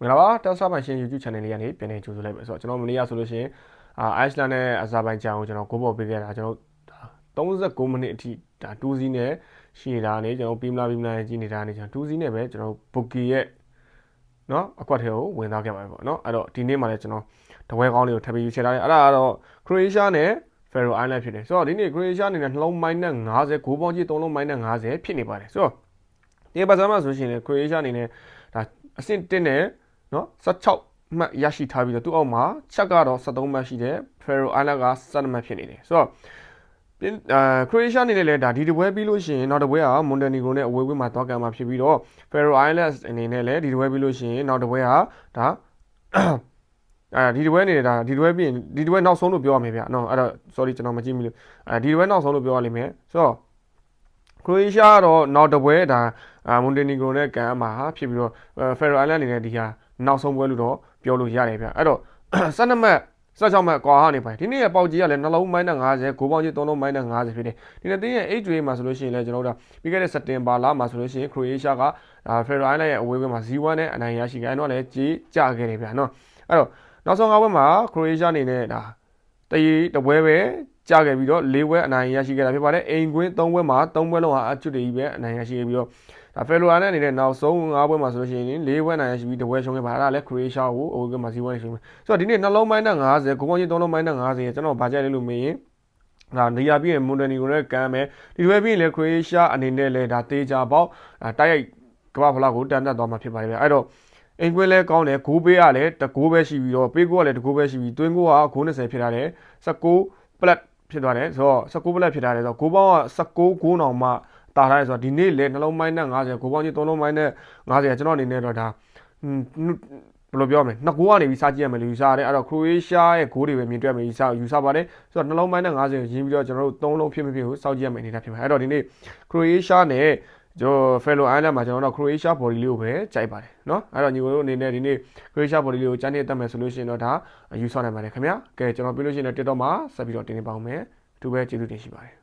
မင်္ဂလာပါတက်ဆာပိုင်ရှင် YouTube channel လေးကနေပြန်နေကြိုဆိုလိုက်ပါဆိုတော့ကျွန်တော်မနေ့ကဆိုလို့ရှိရင်အာအိုက်စလန်နဲ့အဇာဘိုင်ဂျန်ကိုကျွန်တော်ဂိုးပေါ်ပေးခဲ့တာကျွန်တော်39မိနစ်အထိဒါ2စီးနဲ့ရှိနေတာနေကျွန်တော်ပီမလာပီမလာကြီးနေတာနေကျွန်တော်2စီးနဲ့ပဲကျွန်တော်ဘုတ်ကီရဲ့เนาะအကွက်ထဲကိုဝင်သွားခဲ့ပါတယ်ပေါ့เนาะအဲ့တော့ဒီနေ့မှလည်းကျွန်တော်တပွဲကောင်းလေးကိုထပ်ပြီးယူချထားတယ်အဲ့ဒါကတော့ခရိုအေးရှားနဲ့ Faroe Island ဖြစ်တယ်ဆိုတော့ဒီနေ့ခရိုအေးရှားအနေနဲ့နှလုံးမိုင်းနဲ့50ဂိုးပေါင်းကြီး3လုံးမိုင်းနဲ့50ဖြစ်နေပါတယ်ဆိုတော့ဒီပတ်စံမှာဆိုရှင်လေခရိုအေးရှားအနေနဲ့ဒါအဆင့်1နဲ့ နော်16မှတ်ရရှိထားပြီးတော့သူ့အောက်မှာချက်ကတော့73မှတ်ရှိတယ် Faroe Island က7မှတ်ဖြစ်နေတယ်ဆိုတော့ပြင်အာခရိုအေးရှားအနေနဲ့လည်းဒါဒီတပွဲပြီးလို့ရှိရင်နောက်တပွဲကမွန်တနီဂိုနဲ့အဝေးဝေးမှာသွားကံမှာဖြစ်ပြီးတော့ Faroe Islands အနေနဲ့လည်းဒီတပွဲပြီးလို့ရှိရင်နောက်တပွဲကဒါအာဒီတပွဲအနေနဲ့ဒါဒီတပွဲပြီးရင်ဒီတပွဲနောက်ဆုံးလို့ပြောရမယ်ဗျနော်အဲ့တော့ sorry ကျွန်တော်မကြည့်မိလို့အဲဒီတပွဲနောက်ဆုံးလို့ပြောရလိမ့်မယ်ဆိုတော့ခရိုအေးရှားကတော့နောက်တပွဲဒါမွန်တနီဂိုနဲ့ကံအမှာဖြစ်ပြီးတော့ Faroe Island အနေနဲ့ဒီဟာ နောက်ဆုံးပွဲလို့တော့ပြောလို့ရတယ်ဗျအဲ့တော့12မှတ်16မှတ်ကွာနေပါတယ်ဒီနေ့ရဲ့ပေါက်ကြီးကလည်းနှလုံးမိုင်းနဲ့50ဂိုးပေါက်ကြီး3လုံးမိုင်းနဲ့50ဖြစ်တယ်ဒီနေ့တင်းရဲ့ 8 way မှာဆိုလို့ရှိရင်လည်းကျွန်တော်တို့ပြီးခဲ့တဲ့စက်တင်ဘာလမှာဆိုလို့ရှိရင်ခရိုအေးရှားကဖယ်ရိုအိုင်းလိုင်းရဲ့အဝေးဘက်မှာ0-1နဲ့အနိုင်ရရှိခဲ့အဲ့တော့လည်းကြီးကြခဲ့တယ်ဗျာနော်အဲ့တော့နောက်ဆုံး၅ဘက်မှာခရိုအေးရှားအနေနဲ့ဒါတရီတပွဲပဲကြခဲ့ပြီးတော့၄ပွဲအနိုင်ရရှိခဲ့တာဖြစ်ပါတယ်အိမ်ကွင်း၃ပွဲမှာ၃ပွဲလုံးဟာအချွတ်တကြီးပဲအနိုင်ရရှိခဲ့ပြီးတော့ဒါဖယ်လိုအာနဲ့အနေနဲ့နောက်ဆုံး၅ပွဲမှာဆိုလို့ရှိရင်၄ပွဲနိုင်ရရှိပြီးတပွဲရှုံးခဲ့ပါအဲ့ဒါလည်းခရိုအေးရှားကိုအဝေးဘက်မှာ0-1ရှုံးခဲ့ဆိုတော့ဒီနေ့နှလုံးမိုင်းနဲ့50ဂိုးပေါင်းကြီး၃လုံးမိုင်းနဲ့50ကျွန်တော်ဗာကြိုက်လေးလို့မေးရင်ဒါနေရာပြီးရင်မွန်တနီကိုလည်းကမ်းမယ်ဒီလိုပဲပြီးရင်လည်းခရိုအေးရှားအနေနဲ့လည်းဒါတေချာပေါက်တိုက်ရိုက်ကမ္ဘာဖလားကိုတန်တက်သွားမှာဖြစ်ပါတယ်ဗျအဲ့တော့အင်ကွင်းလဲကောင်းတယ်ဂိုးပေးရလဲတကိုးပဲရှိပြီးတော့ပေးကိုကလည်းတကိုးပဲရှိပြီးတွင်းကိုကဂိုး20ဖြစ်ထားတယ်19ပလက် ဖြစ်သွားတယ်ဆိုတော့19ပလက်ဖြစ်ထားတယ်ဆိုတော့ဂိုးပေါင်းက19ဂိုးအောင်မှတာထားတယ်ဆိုတော့ဒီနေ့လေနှလုံးမိုင်းနဲ့50ဂိုးပေါင်းကြီး3လုံးမိုင်းနဲ့50ကျွန်တော်အနေနဲ့တော့ဒါဘယ်လိုပြောမလဲနှစ်ဂိုးကနေပြီးစားကြည့်ရမယ်လို့ယူဆရတယ်အဲ့တော့ခရိုအေးရှားရဲ့ဂိုးတွေပဲမြင်တွေ့မယ်ယူဆယူဆပါတယ်ဆိုတော့နှလုံးမိုင်းနဲ့50ကိုရင်းပြီးတော့ကျွန်တော်တို့3လုံးဖြစ်မဖြစ်ကိုစောင့်ကြည့်ရမယ်အနေနဲ့ဖြစ်ပါတယ်အဲ့တော့ဒီနေ့ခရိုအေးရှားနဲ့ ကျွန်တော်ဖယ်လိုအိုင်းလန်မှာကျွန်တော်တို့ခရိုအေးရှားဘော်ဒီလေးကိုပဲကြိုက်ပါတယ်เนาะအဲ့တော့ညီတို့အနေနဲ့ဒီနေ့ခရိုအေးရှားဘော်ဒီလေးကိုကြားနေတတ်မယ်ဆိုလို့ရှိရင်တော့ဒါယူဆနိုင်ပါတယ်ခင်ဗျာကဲကျွန်တော်ပြောလို့ရှိရင် TikTok မှာဆက်ပြီးတော့တင်နေပါဦးမယ်အထူးပဲကျေးဇူးတင်ရှိပါတယ်